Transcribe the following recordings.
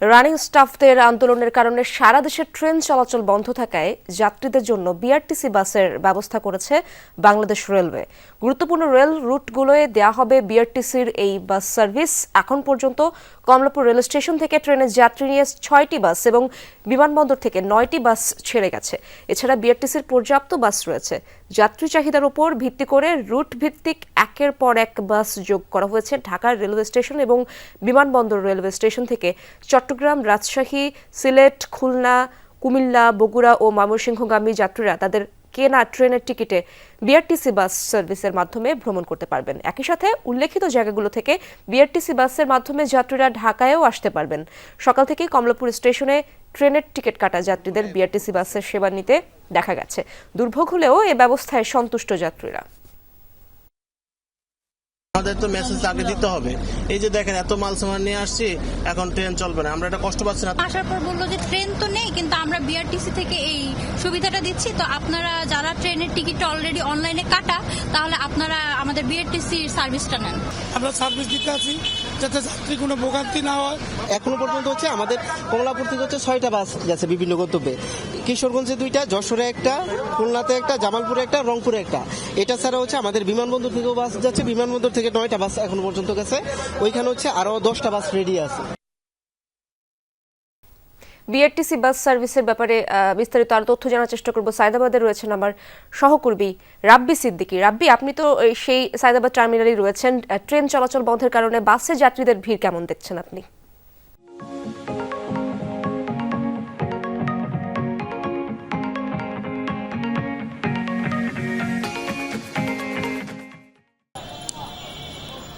Running স্টাফদের আন্দোলনের কারণে সারা দেশে ট্রেন চলাচল বন্ধ থাকায় যাত্রীদের জন্য বিআরটিসি বাসের ব্যবস্থা করেছে বাংলাদেশ রেলওয়ে। গুরুত্বপূর্ণ রেল রুটগুলোয় দেয়া হবে বিআরটিসির এই বাস সার্ভিস। এখন পর্যন্ত কমলাপুর রেল স্টেশন থেকে ট্রেনের যাত্রী নিয়ে ছয়টি বাস এবং বিমানবন্দর থেকে নয়টি বাস ছেড়ে গেছে। এছাড়া বিআরটিসির পর্যাপ্ত বাস রয়েছে। যাত্রী চাহিদার উপর ভিত্তি করে রুট ভিত্তিক একের পর এক বাস যোগ করা হয়েছে ঢাকার রেলওয়ে স্টেশন এবং বিমানবন্দর রেলওয়ে স্টেশন থেকে। চট্টগ্রাম, রাজশাহী, সিলেট, খুলনা, কুমিল্লা, বগুড়া ও ময়মনসিংহগামী যাত্রীরা তাদের কেনা ট্রেনের টিকিটে বিআরটিসি বাস সার্ভিসের মাধ্যমে ভ্রমণ করতে পারবেন। একই সাথে উল্লেখিত জায়গাগুলো থেকে বিআরটিসি বাসের মাধ্যমে যাত্রীরা ঢাকায়ও আসতে পারবেন। সকাল থেকে কমলাপুর স্টেশনে ট্রেনের টিকিট কাটা যাত্রীদের বিআরটিসি বাসের সেবা নিতে দেখা গেছে। দুর্ভোগ হলেও এ ব্যবস্থায় সন্তুষ্ট যাত্রীরা। আমাদের তো মেসেজ আগে দিতে হবে। এই যে দেখেন এত মাল সামান নিয়ে আসছি এখন ট্রেন চলবে না। আমরা এটা কষ্ট পাচ্ছি না। আসার পর বলল যে ট্রেন তো নেই কিন্তু আমরা বিআরটিসি থেকে এই সুবিধাটা দিচ্ছি। তো আপনারা যারা ট্রেনের টিকিট অলরেডি অনলাইনে কাটা তাহলে আপনারা আমাদের বিআরটিসির সার্ভিসটা নেন। আমরা সার্ভিস দিতে আছি যাতে যাত্রী কোনো ভোগান্তি না হয়। এখনও পর্যন্ত হচ্ছে আমাদের কমলাপুর থেকে হচ্ছে ছয়টা বাস গেছে বিভিন্ন গন্তব্যে। কিশোরগঞ্জে দুইটা যশোরে একটা খুলনাতে একটা জামালপুরে একটা রংপুরে একটা। এটা ছাড়া হচ্ছে আমাদের বিমানবন্দর থেকেও বাস যাচ্ছে বিমানবন্দর থেকে নয়টা বাস এখন পর্যন্ত গেছে। ওইখানে হচ্ছে আরও দশটা বাস রেডি আছে। বিআরটিসি বাস সার্ভিসের ব্যাপারে বিস্তারিত আরও তথ্য জানার চেষ্টা করব। সায়দাবাদে রয়েছেন আমার সহকর্মী রাব্বি সিদ্দিকি। রাব্বি, আপনি তো সেই সায়দাবাদ টার্মিনালে রয়েছেন। ট্রেন চলাচল বন্ধের কারণে বাসে যাত্রীদের ভিড় কেমন দেখছেন আপনি?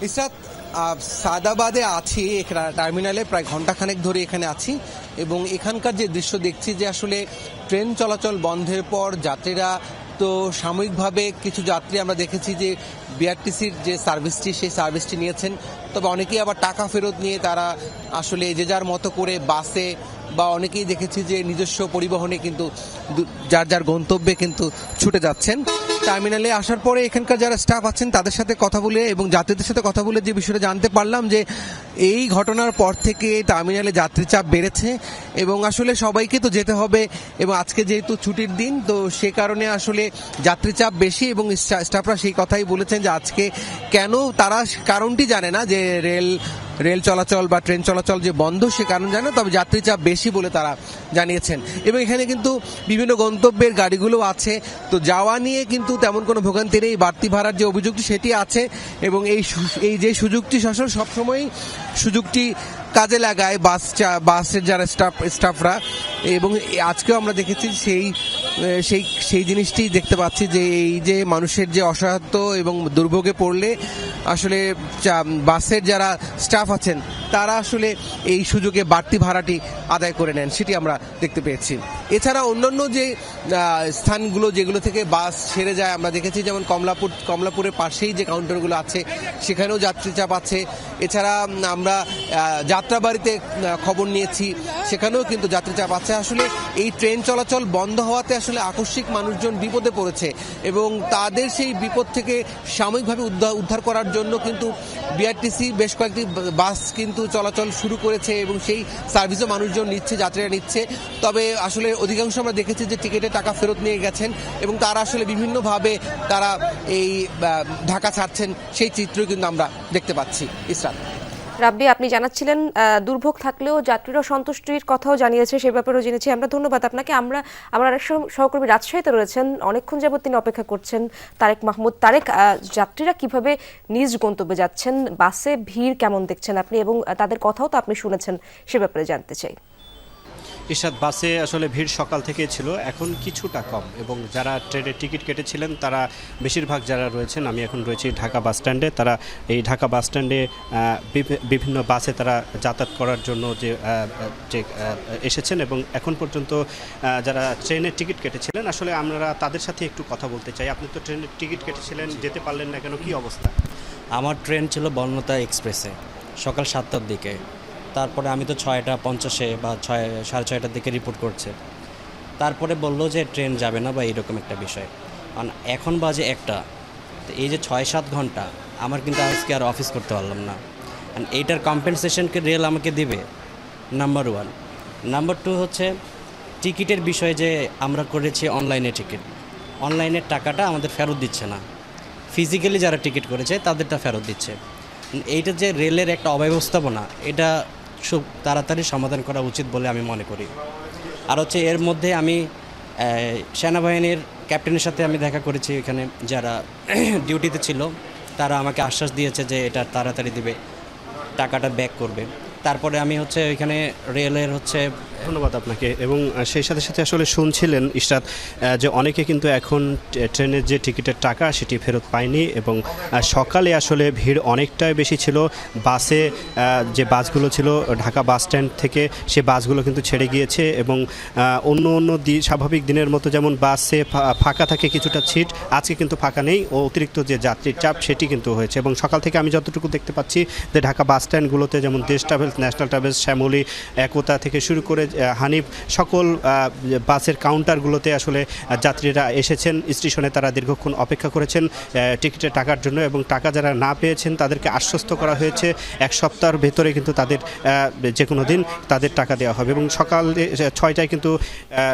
ইসরাত সাদাবাদে আছি টার্মিনালে প্রায় ঘন্টাখানেক ধরে এখানে আছি এবং এখানকার যে দৃশ্য দেখছি যে আসলে ট্রেন চলাচল বন্ধের পর যাত্রীরা তো সাময়িকভাবে কিছু যাত্রী আমরা দেখেছি যে বিআরটিসির যে সার্ভিসটি সেই সার্ভিসটি নিয়েছেন। তবে অনেকেই আবার টাকা ফেরত নিয়ে তারা আসলে যে যার মতো করে বাসে বা অনেকেই দেখেছি যে নিজস্ব পরিবহনে কিন্তু যার যার গন্তব্যে কিন্তু ছুটে যাচ্ছেন। টার্মিনালে আসার পরে এখানকার যারা স্টাফ আছেন, তাদের সাথে কথা বলে এবং যাত্রীদের সাথে কথা বলে যে বিষয়টা জানতে পারলাম যে এই ঘটনার পর থেকে টার্মিনালে যাত্রী চাপ বেড়েছে এবং আসলে সবাইকে তো যেতে হবে এবং আজকে যেহেতু ছুটির দিন, তো সে কারণে আসলে যাত্রী চাপ বেশি এবং স্টাফরা সেই কথাই বলেছেন যে আজকে কেন তারা কারণটি জানে না যে রেল রেল চলাচল বা ট্রেন চলাচল যে বন্ধ সে কারণ জানে তবে যাত্রী চাপ বেশি বলে তারা জানিয়েছেন। এবং এখানে কিন্তু বিভিন্ন গন্তব্যের গাড়িগুলো আছে। তো যাওয়া নিয়ে কিন্তু তেমন কোনো ভোগান্তি নেই। বাড়তি ভাড়ার যে অভিযোগটি সেটি আছে এবং এই এই যে সুযোগটি শাসন সবসময়ই সুযোগটি কাজে লাগায় বাস বাসের যারা স্টাফ, স্টাফরা। এবং আজকেও আমরা দেখেছি সেই সেই সেই জিনিসটি দেখতে পাচ্ছি যে এই যে মানুষের যে অসহায়ত্ব এবং দুর্ভোগে পড়লে আসলে বাসের যারা স্টাফ আছেন তারা আসলে এই সুযোগে বাড়তি ভাড়াটি আদায় করে নেন, সেটি আমরা দেখতে পেয়েছি। এছাড়া অন্যান্য যে স্থানগুলো যেগুলো থেকে বাস ছেড়ে যায়, আমরা দেখেছি যেমন কমলাপুর কমলাপুরের পাশেই যে কাউন্টারগুলো আছে, সেখানেও যাত্রী চাপ আছে। এছাড়া আমরা যাত্রাবাড়িতে খবর নিয়েছি, সেখানেও কিন্তু যাত্রী চাপ আছে। আসলে এই ট্রেন চলাচল বন্ধ হওয়াতে আসলে আকস্মিক মানুষজন বিপদে পড়েছে এবং তাদের সেই বিপদ থেকে সাময়িকভাবে উদ্ধার করার জন্য কিন্তু বিআরটিসি বেশ কয়েকটি বাস কিন্তু চলাচল শুরু করেছে এবং সেই সার্ভিসও মানুষজন নিচ্ছে, যাত্রীরা নিচ্ছে। তবে আসলে অধিকাংশ আমরা দেখেছি যে টিকিটে টাকা ফেরত নিয়ে গেছেন এবং তারা আসলে বিভিন্নভাবে তারা এই ঢাকা ছাড়ছেন সেই চিত্র কিন্তু আমরা দেখতে পাচ্ছি। ইসরাত। রাব্বি, আপনি জানাচ্ছিলেন দুর্ভোগ থাকলেও যাত্রীরা সন্তুষ্টির কথাও জানিয়েছে, সে ব্যাপারেও জেনেছি। আমরা ধন্যবাদ আপনাকে। আমরা, আমার আরেক সহ- সহকর্মী রাজশাহীতে রয়েছেন, অনেকক্ষণ যাবত তিনি অপেক্ষা করছেন, তারেক মাহমুদ। তারেক যাত্রীরা কীভাবে নিজ গন্তব্যে যাচ্ছেন? বাসে ভিড় কেমন দেখছেন আপনি? এবং তাদের কথাও তো আপনি শুনেছেন, সে ব্যাপারে জানতে চাই। ইরশাদ, বাসে আসলে ভিড় সকাল থেকে ছিল। এখন কিছুটা কম এবং যারা ট্রেনের টিকিট কেটেছিলেন, তারা বেশিরভাগ যারা রয়েছেন, আমি এখন রয়েছি ঢাকা বাস স্ট্যান্ডে, তারা এই ঢাকা বাস স্ট্যান্ডে বিভিন্ন বাসে তারা যাতায়াত করার জন্য যে যে এসেছেন এবং এখন পর্যন্ত যারা ট্রেনের টিকিট কেটেছিলেন, আসলে আমরা তাদের সাথে একটু কথা বলতে চাই। আপনি তো ট্রেনের টিকিট কেটেছিলেন, যেতে পারলেন না কেন? কি অবস্থা? আমার ট্রেন ছিল বর্ণতা এক্সপ্রেসে, সকাল সাতটার দিকে। তারপরে আমি তো ছয়টা, পঞ্চাশে বা ছয়, সাড়ে ছয়টার দিকে রিপোর্ট করছে। তারপরে বলল যে ট্রেন যাবে না বা এইরকম একটা বিষয়। কারণ এখন বাজে একটা। তো এই যে ছয়, সাত ঘণ্টা, আমার কিন্তু আজকে আর অফিস করতে পারলাম না। এইটার কম্পেনসেশনকে রেল আমাকে দিবে? নাম্বার ওয়ান নাম্বার টু হচ্ছে টিকিটের বিষয়ে যে আমরা করেছি অনলাইনে টিকিট অনলাইনের টাকাটা আমাদের ফেরত দিচ্ছে না। ফিজিক্যালি যারা টিকিট করেছে, তাদেরটা ফেরত দিচ্ছে। এইটা যে রেলের একটা অব্যবস্থাপনা, এটা খুব তাড়াতাড়ি সমাধান করা উচিত বলে আমি মনে করি। আর হচ্ছে এর মধ্যে আমি সেনাবাহিনীর ক্যাপ্টেনের সাথে আমি দেখা করেছি এখানে যারা ডিউটিতে ছিল, তারা আমাকে আশ্বাস দিয়েছে যে এটা তাড়াতাড়ি দিবে, টাকাটা ব্যাক করবে। তারপরে আমি হচ্ছে ওইখানে রেলের হচ্ছে ধন্যবাদ আপনাকে। এবং সেই সাথে সাথে আসলে শুনছিলেন ইশরাত যে অনেকে কিন্তু এখন ট্রেনের যে টিকিটের টাকা সেটি ফেরত পায়নি এবং সকালে আসলে ভিড় অনেকটাই বেশি ছিল। বাসে যে বাসগুলো ছিল, ঢাকা বাস স্ট্যান্ড থেকে সে বাসগুলো কিন্তু ছেড়ে গিয়েছে এবং অন্য অন্য স্বাভাবিক দিনের মতো যেমন বাসে ফাঁকা থাকে কিছুটা সিট আজকে কিন্তু ফাঁকা নেই। ও অতিরিক্ত যে যাত্রীর চাপ সেটি কিন্তু হয়েছে এবং সকাল থেকে আমি যতটুকু দেখতে পাচ্ছি যে ঢাকা বাস স্ট্যান্ডগুলোতে যেমন Desh travels, national travels, Shyamoli, Ekota থেকে শুরু করে হানিফ সকল বাসের কাউন্টারগুলোতে আসলে যাত্রীরা এসেছেন। স্টেশনে তারা দীর্ঘক্ষণ অপেক্ষা করেছেন টিকিটের টাকার জন্য এবং টাকা যারা না পেয়েছেন, তাদেরকে আশ্বস্ত করা হয়েছে। এক সপ্তাহের ভেতরে কিন্তু তাদের যে কোনো দিন তাদের টাকা দেওয়া হবে এবং সকাল ছয়টায় কিন্তু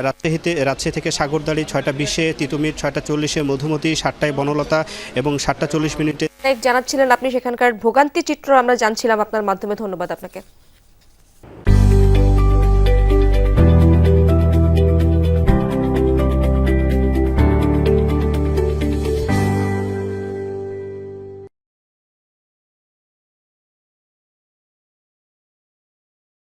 রাজশাহীতে, রাজশাহী থেকে সাগরদাড়ি, ছয়টা বিশে তিতুমির, ছয়টা চল্লিশে মধুমতি, সাতটায় বনলতা এবং সাতটা চল্লিশ মিনিটে জানাচ্ছিলেন আপনি সেখানকার ভোগান্তি চিত্র, আমরা জানছিলাম আপনার মাধ্যমে। ধন্যবাদ আপনাকে।